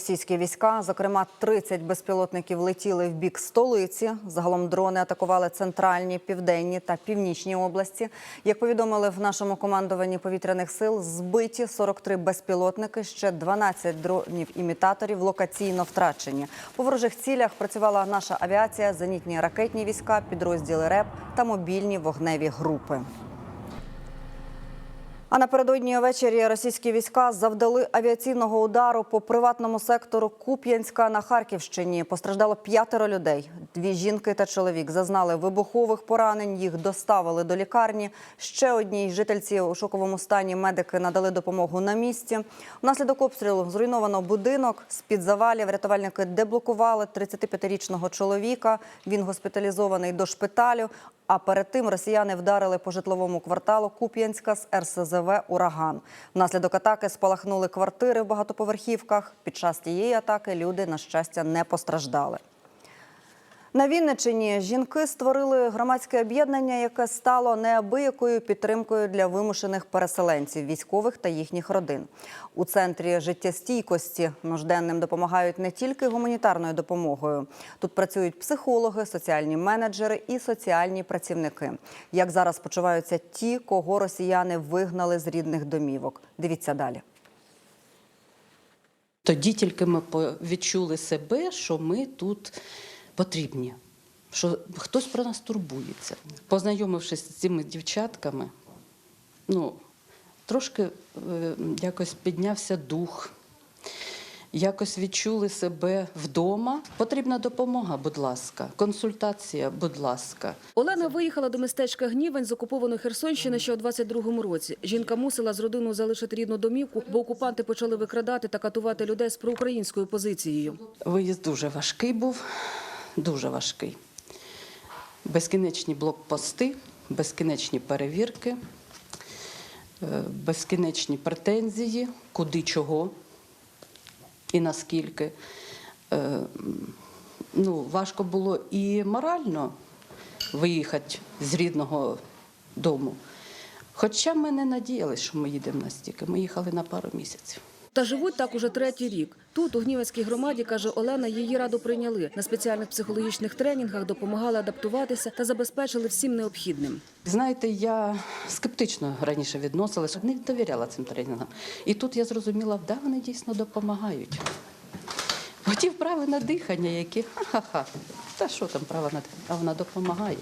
Російські війська, зокрема 30 безпілотників, летіли в бік столиці. Загалом дрони атакували центральні, південні та північні області. Як повідомили в нашому командуванні повітряних сил, збиті 43 безпілотники, ще 12 дронів-імітаторів локаційно втрачені. По ворожих цілях працювала наша авіація, зенітні ракетні війська, підрозділи РЕП та мобільні вогневі групи. А напередодні ввечері російські війська завдали авіаційного удару по приватному сектору Куп'янська на Харківщині. Постраждало п'ятеро людей. Дві жінки та чоловік зазнали вибухових поранень. Їх доставили до лікарні. Ще одній жительці у шоковому стані медики надали допомогу на місці. Внаслідок обстрілу зруйновано будинок. З під завалів рятувальники деблокували 35-річного чоловіка. Він госпіталізований до шпиталю. А перед тим росіяни вдарили по житловому кварталу Куп'янська з РСЗВ «Ураган». Внаслідок атаки спалахнули квартири в багатоповерхівках. Під час тієї атаки люди, на щастя, не постраждали. На Вінниччині жінки створили громадське об'єднання, яке стало неабиякою підтримкою для вимушених переселенців, військових та їхніх родин. У центрі життєстійкості нужденним допомагають не тільки гуманітарною допомогою. Тут працюють психологи, соціальні менеджери і соціальні працівники. Як зараз почуваються ті, кого росіяни вигнали з рідних домівок? Дивіться далі. Тоді тільки ми відчули себе, що ми тут потрібні, що хтось про нас турбується. Познайомившись з цими дівчатками, ну, трошки е, якось піднявся дух, якось відчули себе вдома. Потрібна допомога, будь ласка, консультація, будь ласка. Олена виїхала до містечка Гнівень з окупованої Херсонщини ще у 22-му році. Жінка мусила з родиною залишити рідну домівку, бо окупанти почали викрадати та катувати людей з проукраїнською позицією. Виїзд дуже важкий був, дуже важкий. Безкінечні блокпости, безкінечні перевірки, е, безкінечні претензії, куди чого і наскільки. Е, Ну, важко було і морально виїхати з рідного дому. Хоча ми не надіялися, що ми їдемо настільки. Ми їхали на пару місяців. Та живуть так уже третій рік. Тут, у Гнівецькій громаді, каже Олена, її раду прийняли. На спеціальних психологічних тренінгах допомагали адаптуватися та забезпечили всім необхідним. Знаєте, я скептично раніше відносилася, не довіряла цим тренінгам. І тут я зрозуміла, да, вони дійсно допомагають. Оті вправи на дихання, які ха-ха-ха. Та що там права на дихання? А вона допомагає.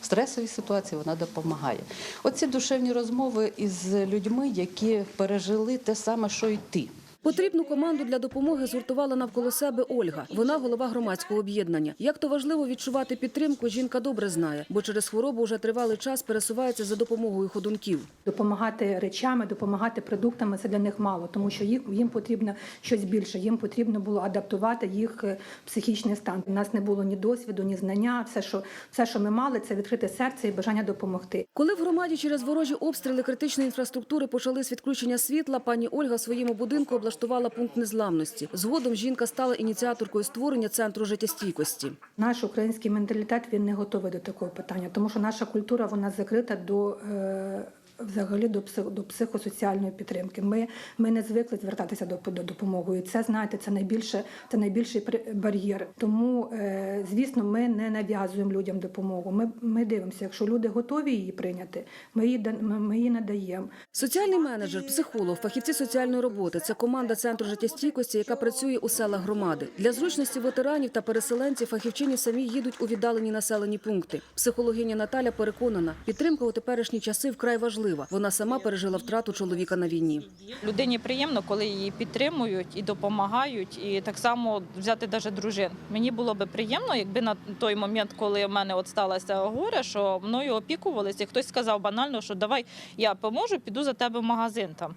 В стресовій ситуації вона допомагає. Оці душевні розмови із людьми, які пережили те саме, що й ти. Потрібну команду для допомоги згуртувала навколо себе Ольга. Вона голова громадського об'єднання. Як то важливо відчувати підтримку, жінка добре знає, бо через хворобу вже тривалий час пересувається за допомогою ходунків. Допомагати речами, допомагати продуктами це для них мало, тому що їх їм потрібно щось більше. Їм потрібно було адаптувати їх е, психічний стан. У нас не було ні досвіду, ні знання. Все, що все, що ми мали, це відкрите серце і бажання допомогти. Коли в громаді через ворожі обстріли критичної інфраструктури почались відключення світла, пані Ольга в своєму будинку облаштувала пункт незламності. Згодом жінка стала ініціаторкою створення центру життєстійкості. Наш український менталітет він не готовий до такого питання, тому що наша культура вона закрита до. Е... Взагалі до псих, до психосоціальної підтримки. Ми, ми не звикли звертатися до, до допомоги. Це знаєте, це найбільше це найбільший бар'єр. Тому, е, звісно, ми не нав'язуємо людям допомогу. Ми, ми дивимося, якщо люди готові її прийняти, ми її ми її надаємо. Соціальний менеджер, психолог, фахівці соціальної роботи це команда центру життєстійкості, яка працює у селах громади. Для зручності ветеранів та переселенців фахівчині самі їдуть у віддалені населені пункти. Психологиня Наталя переконана, підтримка у теперішні часи вкрай важлива. Вона сама пережила втрату чоловіка на війні. Людині приємно, коли її підтримують і допомагають, і так само взяти навіть дружин. Мені було би приємно, якби на той момент, коли в мене от сталося горе, що мною опікувалися, і хтось сказав банально, що давай я поможу, піду за тебе в магазин там.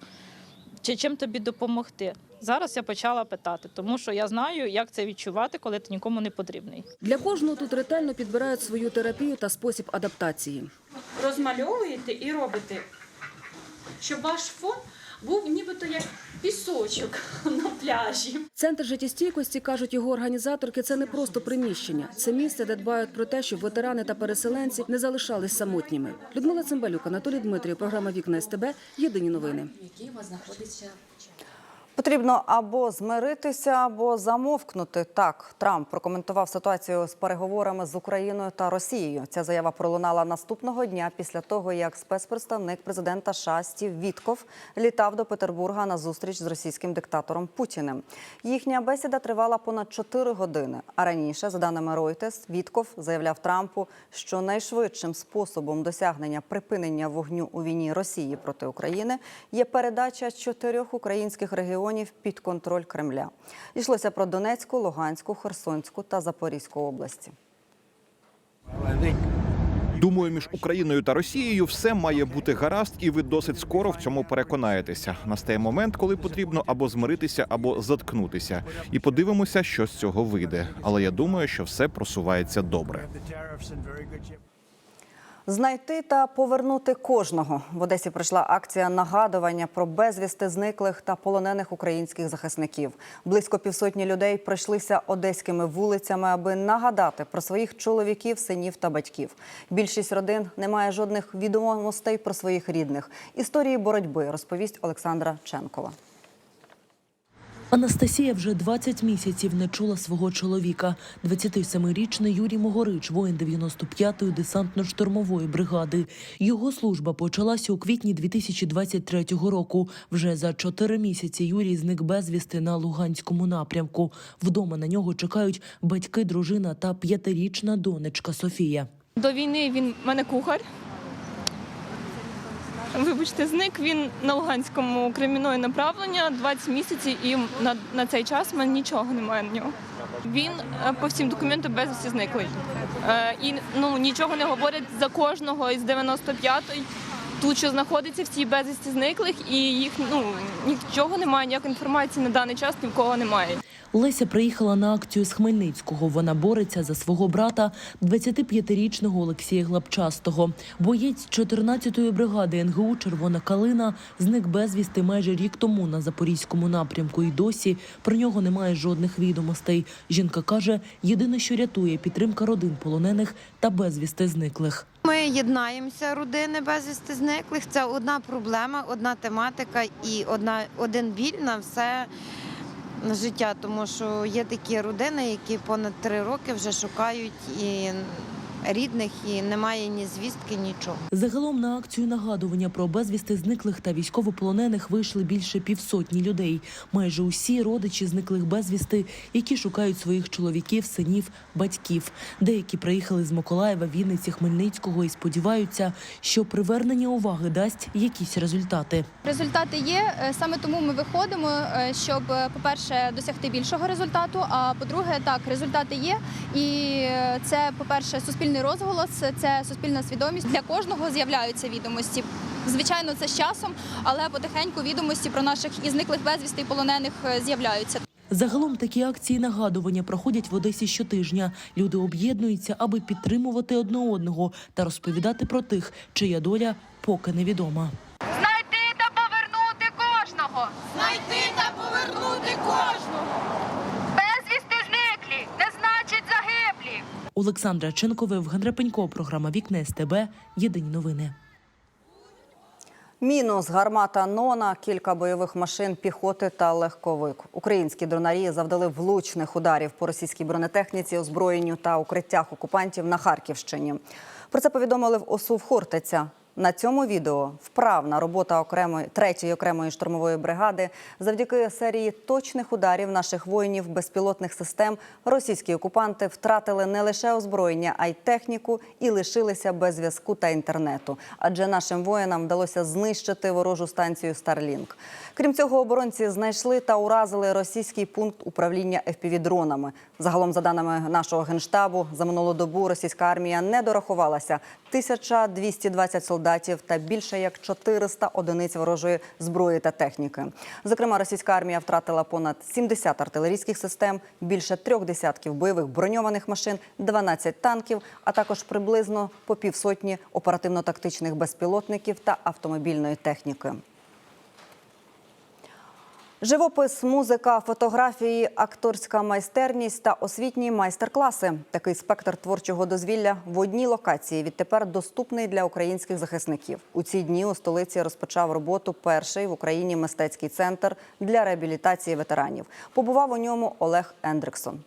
Чи чим тобі допомогти? Зараз я почала питати, тому що я знаю, як це відчувати, коли ти нікому не потрібний. Для кожного тут ретельно підбирають свою терапію та спосіб адаптації. розмальовуєте і робите, щоб ваш фон був нібито як пісочок на пляжі. Центр життєстійкості, кажуть його організаторки, це не просто приміщення. Це місце, де дбають про те, щоб ветерани та переселенці не залишались самотніми. Людмила Цимбалюк, Анатолій Дмитрів, програма Вікна СТБ. Єдині новини. Який у вас знаходиться Потрібно або змиритися, або замовкнути. Так, Трамп прокоментував ситуацію з переговорами з Україною та Росією. Ця заява пролунала наступного дня після того, як спецпредставник президента США Вітков літав до Петербурга на зустріч з російським диктатором Путіним. Їхня бесіда тривала понад 4 години. А раніше, за даними Reuters, Вітков заявляв Трампу, що найшвидшим способом досягнення припинення вогню у війні Росії проти України є передача чотирьох українських регіонів під контроль Кремля. Йшлося про Донецьку, Луганську, Херсонську та Запорізьку області. Думаю, між Україною та Росією все має бути гаразд, і ви досить скоро в цьому переконаєтеся. Настає момент, коли потрібно або змиритися, або заткнутися. І подивимося, що з цього вийде. Але я думаю, що все просувається добре. Знайти та повернути кожного в Одесі пройшла акція нагадування про безвісти зниклих та полонених українських захисників. Близько півсотні людей пройшлися одеськими вулицями, аби нагадати про своїх чоловіків, синів та батьків. Більшість родин не має жодних відомостей про своїх рідних. Історії боротьби розповість Олександра Ченкова. Анастасія вже 20 місяців не чула свого чоловіка. 27-річний Юрій Могорич, воїн 95-ї десантно-штурмової бригади. Його служба почалася у квітні 2023 року. Вже за чотири місяці Юрій зник безвісти на Луганському напрямку. Вдома на нього чекають батьки, дружина та п'ятирічна донечка Софія. До війни він мене кухар. Вибачте, зник він на Луганському кримінної направлення 20 місяців, і на, на цей час мене нічого немає на нього. Він е, по всім документам безвісті зниклий. Е, і ну, нічого не говорять за кожного із 95-ї. Тут що знаходиться всі безвісті зниклих, і їх ну нічого немає, ніякої інформації на даний час ні в кого немає. Леся приїхала на акцію з Хмельницького. Вона бореться за свого брата, 25-річного Олексія Глапчастого. Боєць 14-ї бригади НГУ Червона калина зник безвісти майже рік тому на запорізькому напрямку. І досі про нього немає жодних відомостей. Жінка каже, єдине, що рятує підтримка родин полонених та безвісти зниклих. Ми єднаємося, родини безвісти зниклих. Це одна проблема, одна тематика і одна один біль на все життя. Тому що є такі родини, які понад три роки вже шукають і рідних, і немає ні звістки, нічого. Загалом на акцію нагадування про безвісти зниклих та військовополонених вийшли більше півсотні людей. Майже усі родичі зниклих безвісти, які шукають своїх чоловіків, синів, батьків. Деякі приїхали з Миколаєва, Вінниці, Хмельницького і сподіваються, що привернення уваги дасть якісь результати. Результати є. е, Саме тому ми виходимо, е, щоб, е, по-перше, досягти більшого результату. А по-друге, так, результати є. І це, по-перше, суспільний розголос, це суспільна свідомість. Для кожного з'являються відомості. Звичайно, це з часом, але потихеньку відомості про наших і зниклих безвісти і полонених е, з'являються. Загалом такі акції нагадування проходять в Одесі щотижня. Люди об'єднуються, аби підтримувати одне одного та розповідати про тих, чия доля поки невідома. Знайти та повернути кожного. знайти та повернути кожного. Безвісти зниклі, не значить загиблі. Олександра Ченкова, Євген Репенько, програма Вікне СТБ. Єдині новини. Мінус, гармата Нона, кілька бойових машин піхоти та легковик. Українські дронарі завдали влучних ударів по російській бронетехніці, озброєнню та укриттях окупантів на Харківщині. Про це повідомили в ОСУ в Хортиця. На цьому відео вправна робота окремої третьої окремої штурмової бригади. Завдяки серії точних ударів наших воїнів безпілотних систем російські окупанти втратили не лише озброєння, а й техніку і лишилися без зв'язку та інтернету. Адже нашим воїнам вдалося знищити ворожу станцію Starlink. Крім цього, оборонці знайшли та уразили російський пункт управління FPV-дронами. Загалом, за даними нашого генштабу, за минулу добу російська армія не дорахувалася 1220 солдатів та більше як 400 одиниць ворожої зброї та техніки. Зокрема, російська армія втратила понад 70 артилерійських систем, більше трьох десятків бойових броньованих машин, 12 танків, а також приблизно по півсотні оперативно-тактичних безпілотників та автомобільної техніки. Живопис, музика, фотографії, акторська майстерність та освітні майстер-класи. Такий спектр творчого дозвілля в одній локації відтепер доступний для українських захисників. У ці дні у столиці розпочав роботу перший в Україні мистецький центр для реабілітації ветеранів. Побував у ньому Олег Ендриксон.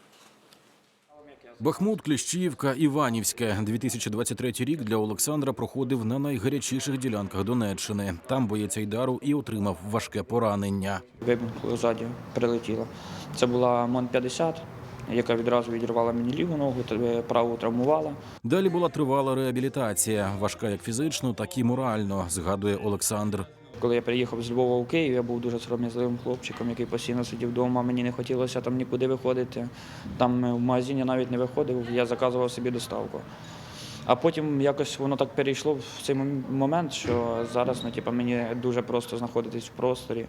Бахмут, Кліщіївка, Іванівське. 2023 рік для Олександра проходив на найгарячіших ділянках Донеччини. Там боєць Айдару і отримав важке поранення. Вибухнуло ззаді, прилетіло. Це була МОН-50, яка відразу відірвала мені ліву ногу, праву травмувала. Далі була тривала реабілітація, важка як фізично, так і морально, згадує Олександр. Коли я приїхав з Львова у Київ, я був дуже сором'язливим хлопчиком, який постійно сидів вдома. Мені не хотілося там нікуди виходити. Там е, в магазині навіть не виходив, я заказував собі доставку. А потім якось воно так перейшло в цей момент, що зараз ну, типу, мені дуже просто знаходитись в просторі.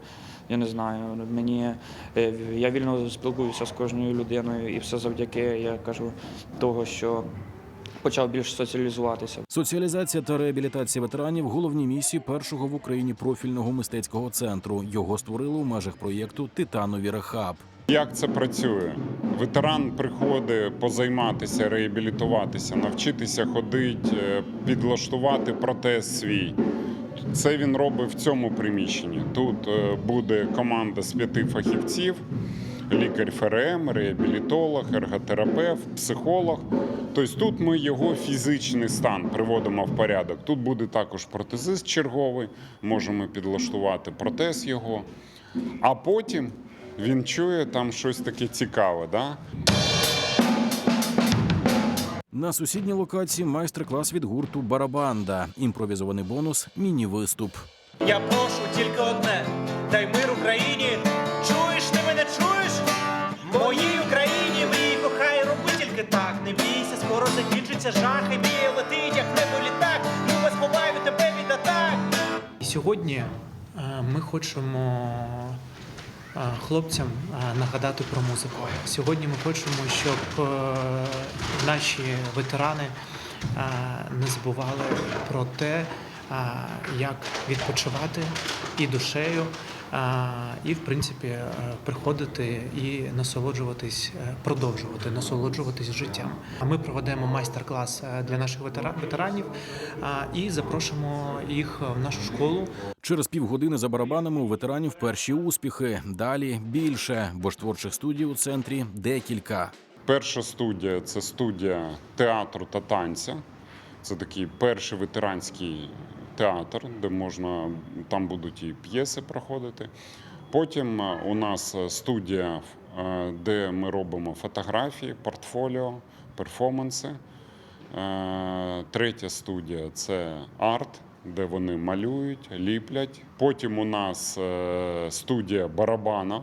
Я не знаю, мені е, я вільно спілкуюся з кожною людиною, і все завдяки, я кажу, того, що почав більш соціалізуватися. Соціалізація та реабілітація ветеранів головні місії першого в Україні профільного мистецького центру. Його створили у межах проєкту Титанові Рехаб. Як це працює? Ветеран приходить позайматися, реабілітуватися, навчитися ходити, е, підлаштувати протез свій. Це він робить в цьому приміщенні. Тут е, буде команда з п'яти фахівців: лікар ФРМ, реабілітолог, ерготерапевт, психолог. Тобто тут ми його фізичний стан приводимо в порядок. Тут буде також протезист черговий, можемо підлаштувати протез його. А потім він чує там щось таке цікаве. Да? На сусідній локації майстер-клас від гурту Барабанда. Імпровізований бонус міні-виступ. Я прошу тільки одне: дай мир Україні. Закінчиться жах, і мрія летить, як небо літак. Люба, сховаю тебе від атак. Сьогодні е, ми хочемо е, хлопцям е, нагадати про музику. Сьогодні ми хочемо, щоб наші ветерани не забували про те, як відпочивати і душею, і в принципі е, приходити і насолоджуватись, е, продовжувати насолоджуватись життям. А ми проведемо майстер-клас е, для наших ветера- ветеранів і запрошуємо їх в нашу школу. Через півгодини за барабанами у ветеранів перші успіхи. Далі більше, бо ж творчих студій у центрі декілька. Перша студія це студія театру та танця. Це такий перший ветеранський театр, де можна там будуть і п'єси проходити. Потім е, у нас студія, е, де ми робимо фотографії, портфоліо, перформанси. Е, Третя студія це арт, де вони малюють, ліплять. Потім у нас е, студія барабанів.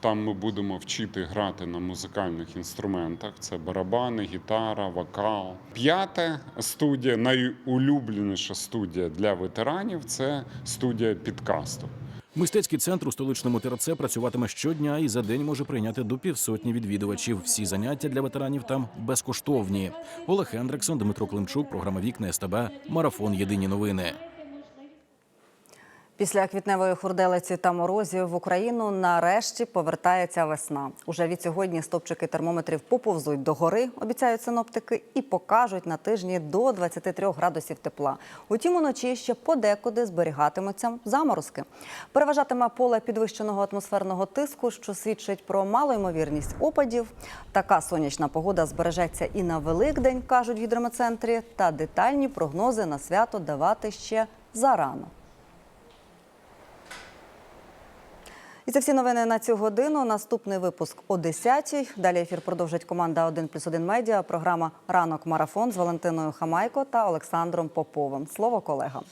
Там ми будемо вчити грати на музикальних інструментах: це барабани, гітара, вокал. П'ята студія, найулюбленіша студія для ветеранів це студія підкасту. Мистецький центр у столичному ТРЦ працюватиме щодня і за день може прийняти до півсотні відвідувачів. Всі заняття для ветеранів там безкоштовні. Олег Хендриксон, Дмитро Климчук, програма Вікна СТБ, Марафон. Єдині новини. Після квітневої хурделиці та морозів в Україну нарешті повертається весна. Уже від сьогодні стопчики термометрів поповзуть до гори, обіцяють синоптики, і покажуть на тижні до 23 градусів тепла. Утім, уночі ще подекуди зберігатимуться заморозки. Переважатиме поле підвищеного атмосферного тиску, що свідчить про малу ймовірність опадів. Така сонячна погода збережеться і на Великдень, кажуть в гідрометцентрі, та детальні прогнози на свято давати ще зарано. І це всі новини на цю годину. Наступний випуск о 10-й. Далі ефір продовжить команда «1 плюс 1 медіа. Програма Ранок марафон з Валентиною Хамайко та Олександром Поповим. Слово колегам.